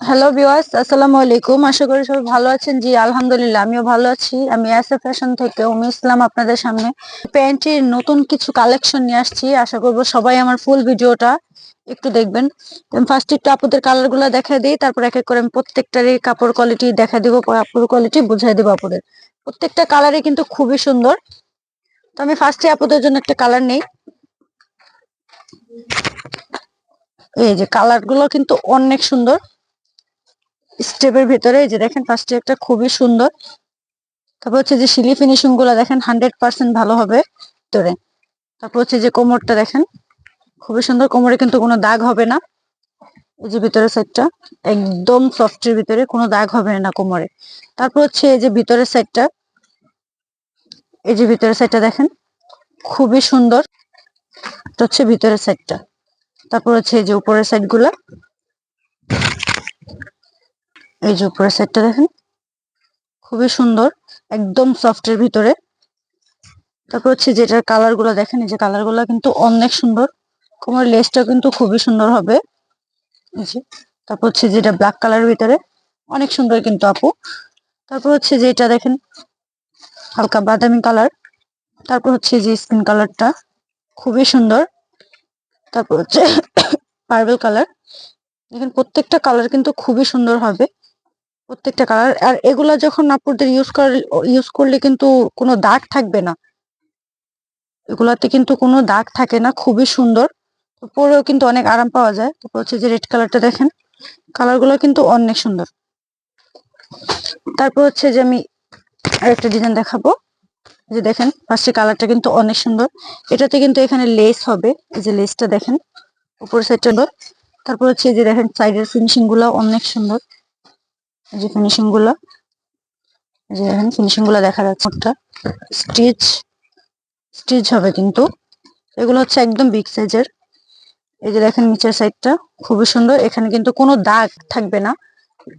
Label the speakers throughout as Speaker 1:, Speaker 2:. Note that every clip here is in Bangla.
Speaker 1: হ্যালো ভিউয়ার্স আসসালামু আলাইকুম। আশা করি সবাই ভালো আছেন। জি, আলহামদুলিল্লাহ, আমিও ভালো আছি। আমি এসএ ফ্যাশন থেকে উমি ইসলাম আপনাদের সামনে প্যান্টের নতুন কিছু কালেকশন নিয়ে আসছি। আশা করব সবাই আমার ফুল ভিডিওটা একটু দেখবেন। ফার্স্ট একটু আপুদের কালারগুলো দেখা দিই। তারপর এক এক করে আমি প্রত্যেকটারই কাপড় কোয়ালিটি দেখা দিব কাপড় কোয়ালিটি বুঝাই দেবো আপুদের। প্রত্যেকটা কালারই কিন্তু খুবই সুন্দর। তো আমি ফার্স্টে আপুদের জন্য একটা কালার নেই। এই যে কালারগুলো কিন্তু অনেক সুন্দর। স্টেপের ভিতরে যে দেখেন ফার্স্টে একটা খুবই সুন্দর। তারপর হচ্ছে যে সিলি ফিনিশিংগুলো দেখেন হান্ড্রেড পার্সেন্ট ভালো হবে। ভিতরে তারপর হচ্ছে যে কোমরটা দেখেন, খুবই সুন্দর। কোমরে কিন্তু কোনো দাগ হবে না। এই যে ভিতরের সাইডটা একদম সফটের ভিতরে কোনো দাগ হবে না কোমরে। তারপর হচ্ছে এই যে ভিতরের সাইডটা এই যে ভিতরের সাইডটা দেখেন, খুবই সুন্দর। হচ্ছে ভিতরের সাইডটা তারপর হচ্ছে এই যে উপরের সাইডগুলা। এই যে উপরের সাইডটা দেখেন, খুবই সুন্দর, একদম সফটের ভিতরে। তারপর হচ্ছে যেটার কালারগুলো দেখেন, এই যে কালারগুলো কিন্তু অনেক সুন্দর। কোমর লেসটা কিন্তু খুবই সুন্দর হবে। তারপর হচ্ছে যেটা ব্ল্যাক কালারের ভিতরে, অনেক সুন্দর কিন্তু আপু। তারপর হচ্ছে যে এটা দেখেন, হালকা বাদামি কালার তারপর হচ্ছে যে স্কিন কালারটা খুবই সুন্দর। তারপর হচ্ছে পার্পল কালার দেখেন প্রত্যেকটা কালার কিন্তু খুবই সুন্দর হবে। প্রত্যেকটা কালার আর এগুলা যখন আপুদের ইউজ কর ইউজ করলে কিন্তু কোনো দাগ থাকবে না। এগুলাতে কিন্তু কোনো দাগ থাকে না, খুবই সুন্দর। পরেও কিন্তু অনেক আরাম পাওয়া যায়। তারপর হচ্ছে যে রেড কালারটা দেখেন কালারগুলো কিন্তু অনেক সুন্দর। তারপর হচ্ছে যে আমি আরেকটা ডিজাইন দেখাবো। যে দেখেন ফার্স্টে কালারটা কিন্তু অনেক সুন্দর। এটাতে কিন্তু এখানে লেস হবে। এই যে লেসটা দেখেন উপর সাইডটা তারপর হচ্ছে যে দেখেন সাইডের ফিনিশিংগুলো অনেক সুন্দর। যে ফিনিশিংগুলো। যে দেখেন ফিনিশিংগুলো দেখা যাচ্ছে একটা। স্টিচ স্টিচ হবে কিন্তু। এগুলো হচ্ছে একদম বিগ সাইজের এই যে দেখেন, নিচের সাইডটা খুবই সুন্দর। এখানে কিন্তু কোনো দাগ থাকবে না।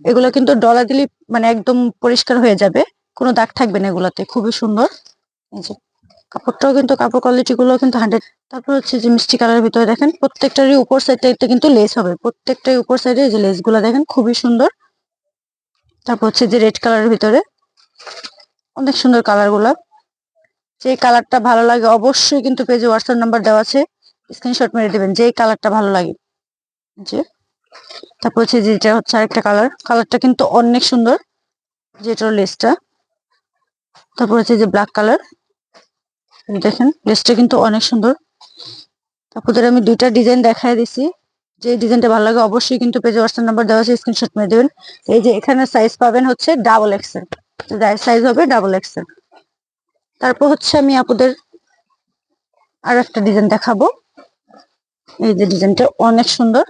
Speaker 1: এগুলো কিন্তু ডলা দিলে মানে একদম পরিষ্কার হয়ে যাবে। কোনো দাগ থাকবে না এগুলাতে। খুবই সুন্দর। কাপড়টাও কিন্তু কাপড় কোয়ালিটি গুলো কিন্তু হান্ড্রেড তারপর হচ্ছে যে মিষ্টি কালারের ভিতরে দেখেন প্রত্যেকটারই উপর সাইডটা কিন্তু লেস হবে। প্রত্যেকটাই উপর সাইডে যে লেসগুলা দেখেন খুবই সুন্দর। তারপর হচ্ছে যে রেড কালারের ভিতরে অনেক সুন্দর কালারগুলা। যে কালারটা ভালো লাগে অবশ্যই কিন্তু পেজে হোয়াটসঅ্যাপ নাম্বার দেওয়া আছে। স্ক্রিনশট মেরে দেবেন, যে কালারটা ভালো লাগে। যে তারপর হচ্ছে যেটা হচ্ছে আরেকটা কালার কালারটা কিন্তু অনেক সুন্দর যেটার লেসটা তারপর হচ্ছে যে ব্ল্যাক কালার দেখেন লেসটা কিন্তু অনেক সুন্দর। তারপর আমি দুইটা ডিজাইন দেখাই দিছি। যে ডিজাইনটা ভালো লাগে অবশ্যই কিন্তু পেজে হোয়াটসঅ্যাপ নাম্বার দেওয়া আছে স্ক্রিনশট মেরে দেবেন। এই যে এখানে সাইজ পাবেন হচ্ছে ডাবল এক্সেল সাইজ হবে ডাবল এক্সেল তারপর হচ্ছে আমি আপনাদের আর একটা ডিজাইন দেখাবো। এই যে ডিজাইনটা অনেক সুন্দর।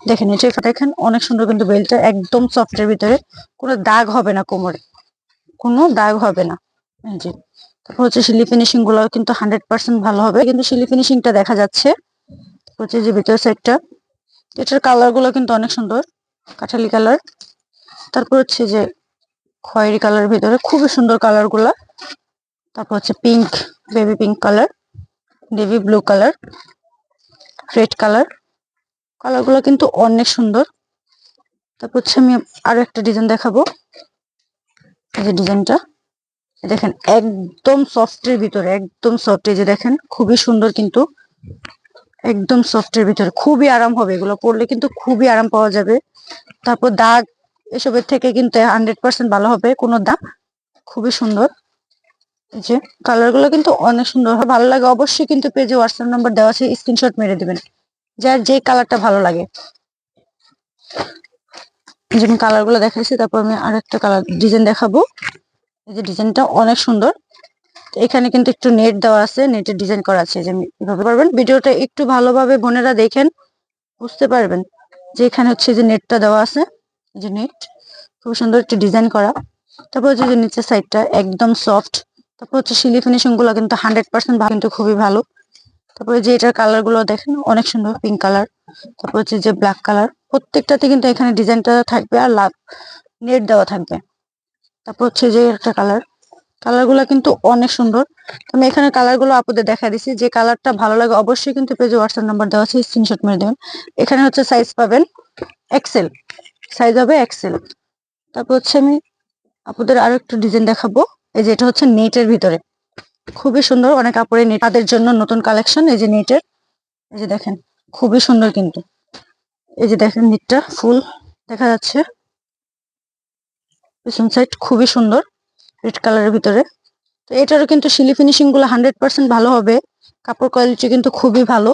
Speaker 1: দেখেন, এটা দেখেন, অনেক সুন্দর কিন্তু বেল্টটা একদম সফটের ভিতরে। কোনো দাগ হবে না কোমরে। কোনো দাগ হবে না। এই যে তারপর হচ্ছে শিলি ফিনিশিংগুলো কিন্তু হান্ড্রেড পার্সেন্ট ভালো হবে। কিন্তু সিলি ফিনিশিংটা দেখা যাচ্ছে হচ্ছে যে ভিতর সাইডটা এটার কালারগুলো কিন্তু অনেক সুন্দর, কাঠালি কালার তারপর হচ্ছে যে খয়েরি কালার ভিতরে খুবই সুন্দর কালারগুলা। তারপর হচ্ছে pink baby pink colour navy blue colour red colour কালারগুলো কিন্তু অনেক সুন্দর। তারপর হচ্ছে আমি আরও একটা ডিজাইন দেখাবো। এই যে ডিজাইনটা দেখেন, একদম সফটের ভিতরে, একদম সফট এই যে দেখেন, খুবই সুন্দর কিন্তু একদম সফটের ভিতরে, খুবই আরাম হবে এগুলো পরলে কিন্তু খুবই আরাম পাওয়া যাবে। তারপর দাগ এসবের থেকে কিন্তু হান্ড্রেড পার্সেন্ট ভালো হবে, কোনো দাগ খুবই সুন্দর। যে কালারগুলো কিন্তু অনেক সুন্দর ভালো লাগে অবশ্যই কিন্তু পেজে হোয়াটসঅ্যাপ নাম্বার দেওয়া আছে স্ক্রিনশট মেরে দিবেন, যার যে কালারটা ভালো লাগে। যেমন কালারগুলো দেখাইছি, তারপর আমি আর একটা কালার ডিজাইন দেখাবো। এই যে ডিজাইনটা অনেক সুন্দর। এখানে কিন্তু একটু নেট দেওয়া আছে, নেটের ডিজাইন করা আছে যে এভাবে পারবেন। ভিডিওটা একটু ভালোভাবে বোনেরা দেখেন, বুঝতে পারবেন যে এখানে হচ্ছে যে নেটটা দেওয়া আছে যে নেট। খুব সুন্দর একটু ডিজাইন করা। তারপর হচ্ছে যে নিচের সাইডটা একদম সফট। তারপর হচ্ছে সিলি ফিনিশিংগুলো কিন্তু হান্ড্রেড পার্সেন্ট কিন্তু খুবই ভালো। তারপরে যে এটার কালারগুলো দেখেন, অনেক সুন্দর পিঙ্ক কালার। তারপর হচ্ছে যে ব্ল্যাক কালার। প্রত্যেকটাতে কিন্তু এখানে ডিজাইনটা থাকবে আর লাভ, নেট দেওয়া থাকবে। তারপর হচ্ছে যে একটা কালার কালারগুলা কিন্তু অনেক সুন্দর। আমি এখানে কালারগুলো আপুদের দেখা দিছি। যে কালারটা ভালো লাগে অবশ্যই কিন্তু পেজে হোয়াটসঅ্যাপ নাম্বার দেওয়া আছে স্ক্রিনশট মেরে দেবেন। এখানে হচ্ছে সাইজ পাবেন এক্সেল সাইজ হবে এক্সেল তারপর হচ্ছে আমি আপুদের আরও একটু ডিজাইন দেখাবো। এই যে এটা হচ্ছে নেটের ভিতরে। খুবই সুন্দর। অনেক কাপড়ের নেট তাদের জন্য নতুন কালেকশন এই যে নেটের এই যে দেখেন, খুবই সুন্দর কিন্তু। এই যে দেখেন নেটটা ফুল দেখা যাচ্ছে। পিছন সাইড খুবই সুন্দর রেড কালারের ভিতরে। তো এটারও কিন্তু শিলি ফিনিশিংগুলো হান্ড্রেড পার্সেন্ট ভালো হবে। কাপড় কোয়ালিটি কিন্তু খুবই ভালো।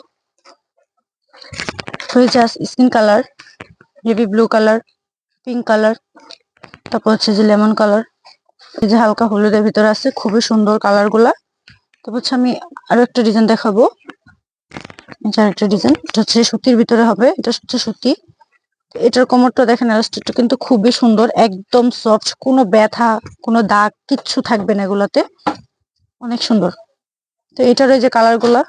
Speaker 1: হয়েছে skin colour navy blue colour pink colour তারপর হচ্ছে যে লেমন কালার এই যে হালকা হলুদের ভিতরে আছে, খুবই সুন্দর কালারগুলা। তারপর হচ্ছে আমি আরও একটা ডিজাইন দেখাবো। যে আরেকটা ডিজাইন এটা হচ্ছে সুতির ভিতরে হবে, এটা হচ্ছে সুতি। এটার কোমরটা দেখেন এলাস্টিকটা কিন্তু খুবই সুন্দর, একদম সফট কোনো ব্যথা, কোনো দাগ, কিচ্ছু থাকবে না এগুলাতে। অনেক সুন্দর। তো এটার এই যে কালারগুলা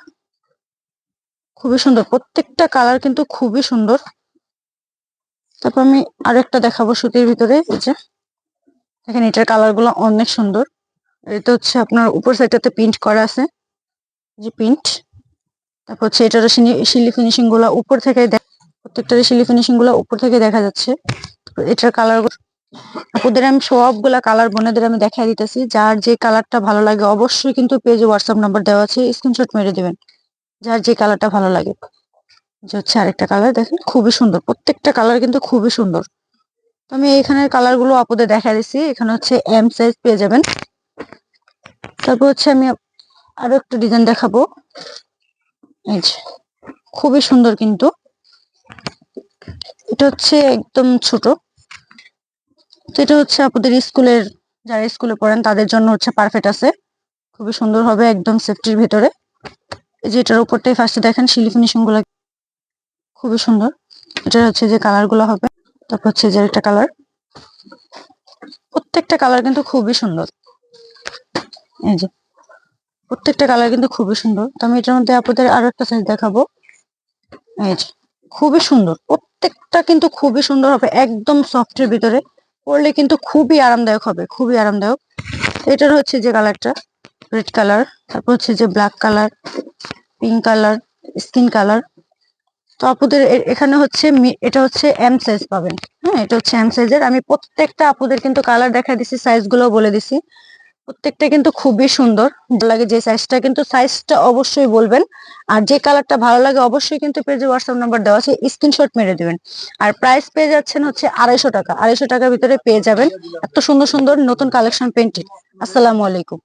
Speaker 1: খুবই সুন্দর। প্রত্যেকটা কালার কিন্তু খুবই সুন্দর। তারপর আমি আরেকটা দেখাবো সুতির ভিতরে, এই যে। দেখেন এটার কালারগুলো অনেক সুন্দর। এটা হচ্ছে আপনার উপর সাইডটাতে প্রিন্ট করা আছে। যে প্রিন্ট তারপর হচ্ছে এটারও শিলি ফিনিশিংগুলা উপর থেকে দেখ- প্রত্যেকটার শিলি ফিনিশিংগুলা উপর থেকে দেখা যাচ্ছে। এটার কালার আপুদের আমি সবগুলা কালার বোনেদের আমি দেখাই দিতেছি। যার যে কালারটা ভালো লাগে অবশ্যই কিন্তু পেজে হোয়াটসঅ্যাপ নাম্বার দেওয়া আছে স্ক্রিনশট মেরে দেবেন। যার যে কালারটা ভালো লাগে। যে হচ্ছে আরেকটা কালার দেখেন, খুবই সুন্দর। প্রত্যেকটা কালার কিন্তু খুবই সুন্দর। তো আমি এখানের কালারগুলো আপুদের দেখা দিছি। এখানে হচ্ছে এম সাইজ পেয়ে যাবেন। তারপর হচ্ছে আমি আরও একটা ডিজাইন দেখাবো। এই খুবই সুন্দর কিন্তু। এটা হচ্ছে একদম ছোট। তো এটা হচ্ছে আপনাদের স্কুলের, যারা স্কুলে পড়েন তাদের জন্য হচ্ছে পারফেক্ট আছে। খুবই সুন্দর হবে একদম সেফটির ভেতরে। এই যে এটার উপরটাই ফার্স্টে দেখেন শিলি ফিনিশিংগুলো খুবই সুন্দর। এটা হচ্ছে যে কালারগুলো হবে, তারপর হচ্ছে যে একটা কালার প্রত্যেকটা কালার কিন্তু খুবই সুন্দর। এই যে, প্রত্যেকটা কালার কিন্তু খুবই সুন্দর। তো আমি এটার মধ্যে আপনাদের আরও একটা সাইজ দেখাবো। এই যে খুবই সুন্দর। প্রত্যেকটা কিন্তু খুবই সুন্দর হবে, একদম সফটের ভিতরে। পরলে কিন্তু খুবই আরামদায়ক হবে, খুবই আরামদায়ক। এটার হচ্ছে যে কালারটা রেড কালার তারপর হচ্ছে যে black colour pink colour skin colour তো আপুদের এখানে হচ্ছে এটা হচ্ছে এম সাইজ পাবেন। হ্যাঁ এটা হচ্ছে এম সাইজের আমি প্রত্যেকটা আপুদের কিন্তু কালার দেখা দিছি সাইজগুলো বলে দিছি। প্রত্যেকটা কিন্তু খুবই সুন্দর। ভালো লাগে যে সাইজটা কিন্তু সাইজটা অবশ্যই বলবেন। আর যে কালারটা ভালো লাগে অবশ্যই কিন্তু পেজে হোয়াটসঅ্যাপ নাম্বার দেওয়া আছে স্ক্রিনশট মেরে দেবেন। আর প্রাইস পেয়ে যাচ্ছেন হচ্ছে আড়াইশো টাকা। আড়াইশো টাকার ভিতরে পেয়ে যাবেন এত সুন্দর সুন্দর নতুন কালেকশন পেন্টিং আসসালামু আলাইকুম।